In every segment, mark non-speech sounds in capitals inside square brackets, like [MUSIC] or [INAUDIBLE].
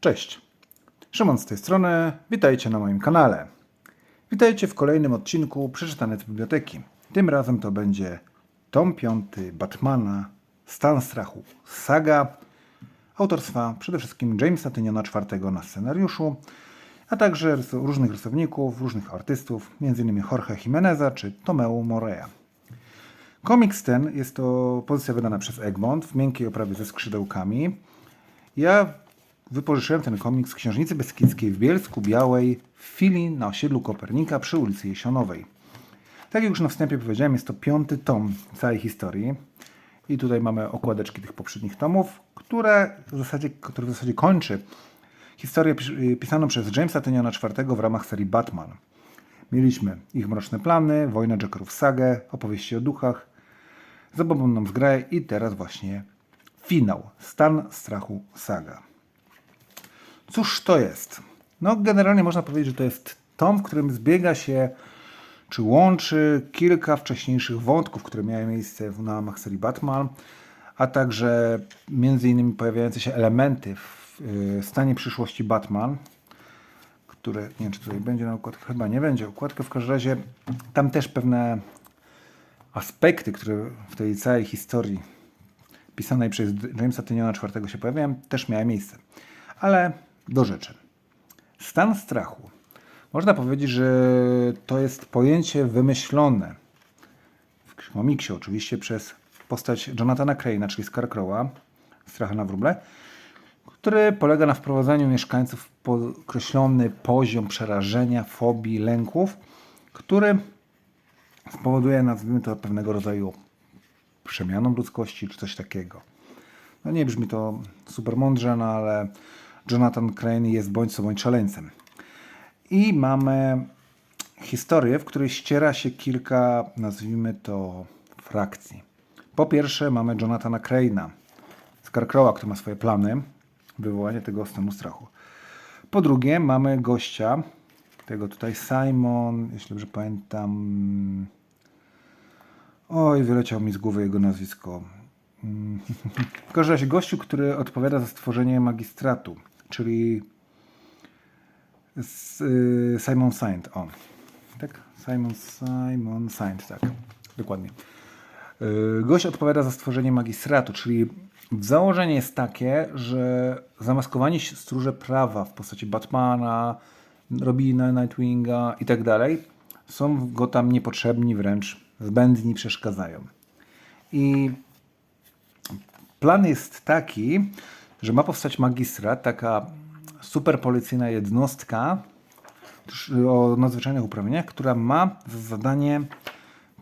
Cześć, Szymon z tej strony, witajcie na moim kanale. Witajcie w kolejnym odcinku Przeczytane z Biblioteki. Tym razem to będzie tom 5 Batmana, Stan Strachu, Saga, autorstwa przede wszystkim Jamesa Tyniona IV na scenariuszu, a także różnych rysowników, różnych artystów, m.in. Jorge Jimeneza czy Tomeu Morea. Komiks ten jest to pozycja wydana przez Egmont w miękkiej oprawie ze skrzydełkami. Ja wypożyczyłem ten komiks z Księżnicy Beskidzkiej w Bielsku Białej w chwili na osiedlu Kopernika przy ulicy Jesionowej. Tak jak już na wstępie powiedziałem, jest to piąty tom całej historii. I tutaj mamy okładeczki tych poprzednich tomów, które w zasadzie, który w zasadzie kończy historię pis- pisaną przez Jamesa Tyniona IV w ramach serii Batman. Mieliśmy ich mroczne plany, wojnę Jackerów sagę, opowieści o duchach, zabawną zgraję i teraz właśnie finał. Stan strachu saga. Cóż to jest? No, generalnie można powiedzieć, że to jest tom, w którym zbiega się czy łączy kilka wcześniejszych wątków, które miały miejsce w ramach serii Batman, a także między innymi pojawiające się elementy w y, stanie przyszłości Batman, które, nie wiem czy tutaj będzie na układkę, chyba nie będzie układkę, w każdym razie tam też pewne aspekty, które w tej całej historii pisanej przez Jamesa Tyniona IV się pojawiają, też miały miejsce. Ale do rzeczy. Stan strachu. Można powiedzieć, że to jest pojęcie wymyślone w komiksie oczywiście przez postać Jonathana Crane'a, czyli Scarecrowa, Stracha na wróble, który polega na wprowadzaniu mieszkańców w określony poziom przerażenia, fobii, lęków, który spowoduje, nazwijmy to, pewnego rodzaju przemianą ludzkości, czy coś takiego. No nie brzmi to super mądrze, no ale Jonathan Crane jest bądź co bądź szaleńcem. I mamy historię, w której ściera się kilka, nazwijmy to, frakcji. Po pierwsze mamy Jonathana Crane'a, Scarecrowa, który ma swoje plany, wywołanie tego stanu strachu. Po drugie mamy gościa, tego tutaj Simon, jeśli dobrze pamiętam, oj, wyleciał mi z głowy jego nazwisko. Mm, [LAUGHS] W każdym razie gościu, który odpowiada za stworzenie magistratu, czyli y, Simon Saint. O, tak? Simon, Simon Saint, tak. Dokładnie. Y, Gość odpowiada za stworzenie magistratu, czyli założenie jest takie, że zamaskowani stróże prawa w postaci Batmana, Robina, Nightwinga i tak dalej są go tam niepotrzebni, wręcz zbędni, przeszkadzają. I plan jest taki, że ma powstać magistrat, taka super policyjna jednostka o nadzwyczajnych uprawnieniach, która ma za zadanie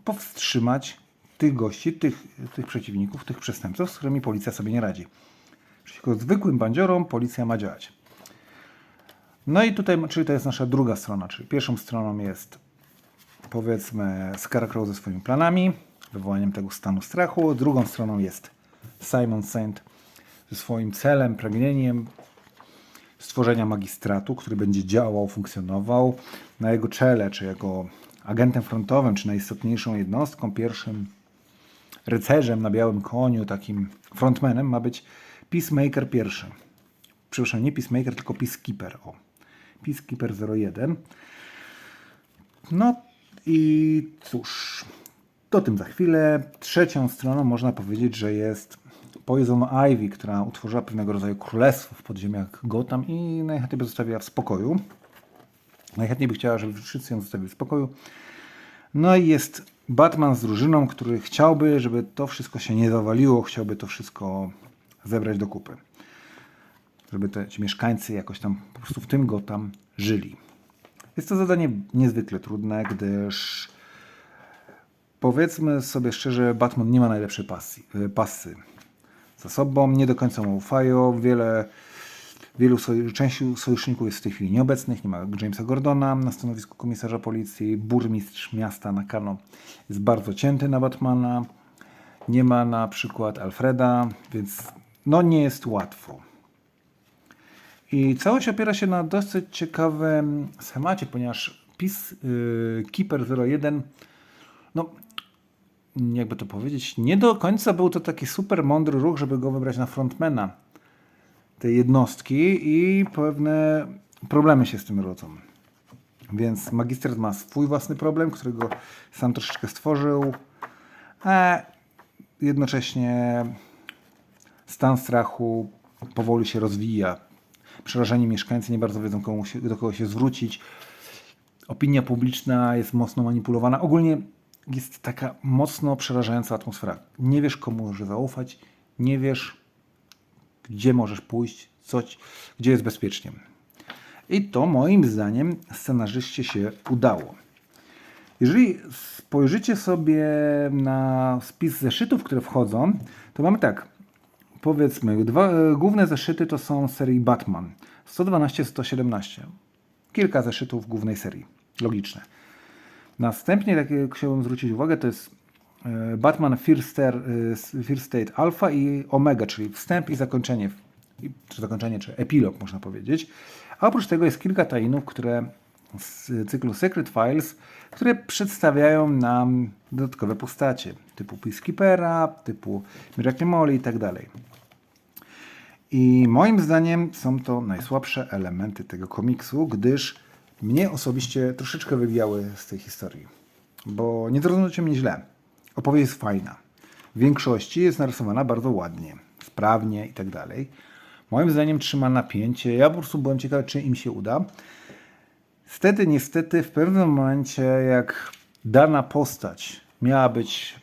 powstrzymać tych gości, tych, tych przeciwników, tych przestępców, z którymi policja sobie nie radzi. Przeciwko zwykłym bandziorom policja ma działać. No i tutaj, czyli to jest nasza druga strona, czyli pierwszą stroną jest powiedzmy Scarecrow ze swoimi planami, wywołaniem tego stanu strachu. Drugą stroną jest Simon Saint ze swoim celem, pragnieniem stworzenia magistratu, który będzie działał, funkcjonował. Na jego czele, czy jako agentem frontowym, czy najistotniejszą jednostką, pierwszym rycerzem na białym koniu, takim frontmanem ma być Peacemaker pierwszy. Przepraszam, nie Peacemaker, tylko Peacekeeper. O. Peacekeeper 01. No i cóż, to tym za chwilę. Trzecią stroną można powiedzieć, że jest Poison Ivy, która utworzyła pewnego rodzaju królestwo w podziemiach Gotham i najchętniej by zostawiła w spokoju. Najchętniej by chciała, żeby wszyscy ją zostawili w spokoju. No i jest Batman z drużyną, który chciałby, żeby to wszystko się nie zawaliło, chciałby to wszystko zebrać do kupy. Żeby te, ci mieszkańcy jakoś tam po prostu w tym Gotham żyli. Jest to zadanie niezwykle trudne, gdyż powiedzmy sobie szczerze, Batman nie ma najlepszej pasji, y, pasy za sobą, nie do końca mu ufają, wiele, wielu soj, części sojuszników jest w tej chwili nieobecnych, nie ma Jamesa Gordona na stanowisku komisarza policji, burmistrz miasta Nakano jest bardzo cięty na Batmana, nie ma na przykład Alfreda, więc no nie jest łatwo. I całość opiera się na dosyć ciekawym schemacie, ponieważ PiS y, Keeper 01, no jakby to powiedzieć, nie do końca był to taki super mądry ruch, żeby go wybrać na frontmana te jednostki i pewne problemy się z tym rodzą. Więc magistrat ma swój własny problem, którego sam troszeczkę stworzył, a jednocześnie stan strachu powoli się rozwija. Przerażeni mieszkańcy nie bardzo wiedzą, komu się, do kogo się zwrócić. Opinia publiczna jest mocno manipulowana. Ogólnie jest taka mocno przerażająca atmosfera. Nie wiesz, komu możesz zaufać, nie wiesz, gdzie możesz pójść, co, ci- gdzie jest bezpiecznie. I to moim zdaniem scenarzyście się udało. Jeżeli spojrzycie sobie na spis zeszytów, które wchodzą, to mamy tak. Powiedzmy, dwa, główne zeszyty to są serii Batman 112-117. Kilka zeszytów głównej serii. Logiczne. Następnie, tak jak chciałbym zwrócić uwagę, to jest e, Batman First, Star- e, First State Alpha i Omega, czyli wstęp i zakończenie, czy zakończenie, czy epilog, można powiedzieć. A oprócz tego jest kilka tajnów, które z cyklu Secret Files, które przedstawiają nam dodatkowe postacie, typu Peacekeepera, typu Miracle Molly i tak dalej. I moim zdaniem są to najsłabsze elementy tego komiksu, gdyż mnie osobiście troszeczkę wybijały z tej historii. Bo nie zrozumiecie mnie źle. Opowieść jest fajna. W większości jest narysowana bardzo ładnie, sprawnie i tak dalej. Moim zdaniem trzyma napięcie. Ja po prostu byłem ciekawy, czy im się uda. Niestety, niestety, w pewnym momencie, jak dana postać miała być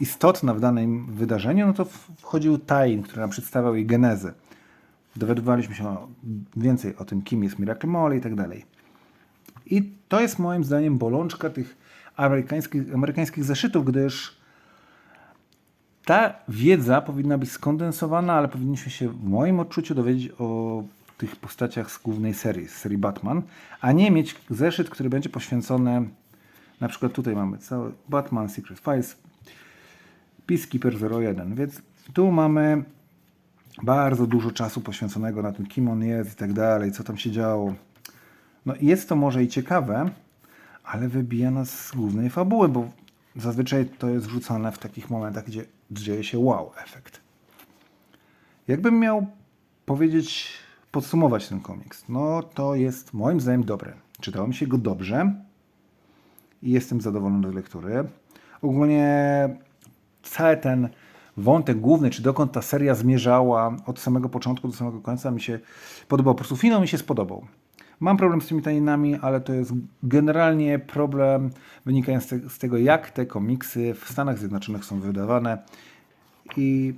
istotna w danym wydarzeniu, no to wchodził Tain, który nam przedstawiał jej genezę. Dowiadywaliśmy się więcej o tym, kim jest Miracle Molly i tak dalej. I to jest moim zdaniem bolączka tych amerykańskich, amerykańskich zeszytów, gdyż ta wiedza powinna być skondensowana, ale powinniśmy się w moim odczuciu dowiedzieć o tych postaciach z głównej serii, z serii Batman, a nie mieć zeszyt, który będzie poświęcony na przykład tutaj mamy cały Batman Secret Files, Peacekeeper 01, więc tu mamy bardzo dużo czasu poświęconego na tym, kim on jest i tak dalej, co tam się działo. No jest to może i ciekawe, ale wybija nas z głównej fabuły, bo zazwyczaj to jest wrzucane w takich momentach, gdzie dzieje się wow efekt. Jakbym miał powiedzieć, podsumować ten komiks, no to jest moim zdaniem dobry. Czytało mi się go dobrze i jestem zadowolony z lektury. Ogólnie cały ten wątek główny, czy dokąd ta seria zmierzała od samego początku do samego końca mi się podobał. Po prostu finał mi się spodobał. Mam problem z tymi taninami, ale to jest generalnie problem wynikający z tego, jak te komiksy w Stanach Zjednoczonych są wydawane i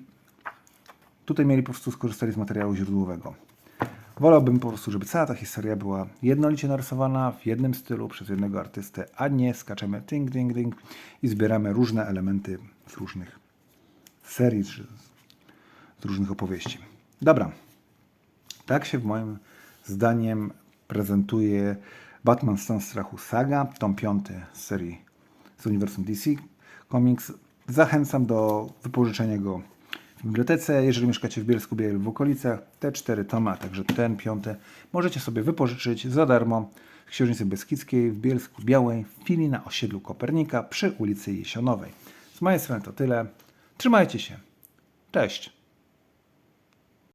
tutaj mieli po prostu skorzystali z materiału źródłowego. Wolałbym po prostu, żeby cała ta historia była jednolicie narysowana w jednym stylu przez jednego artystę, a nie skaczemy ding, ding, ding i zbieramy różne elementy z różnych serii czy z różnych opowieści. Dobra. Tak się w moim zdaniem prezentuje Batman Stan Strachu Saga, tom 5 z serii z uniwersum DC Comics. Zachęcam do wypożyczenia go w bibliotece. Jeżeli mieszkacie w Bielsku lub w okolicach, te cztery tomy, a także ten piąty, możecie sobie wypożyczyć za darmo w Księżnicy Beskidzkiej w Bielsku Białej w chwili na osiedlu Kopernika przy ulicy Jesionowej. Z mojej strony to tyle. Trzymajcie się. Cześć.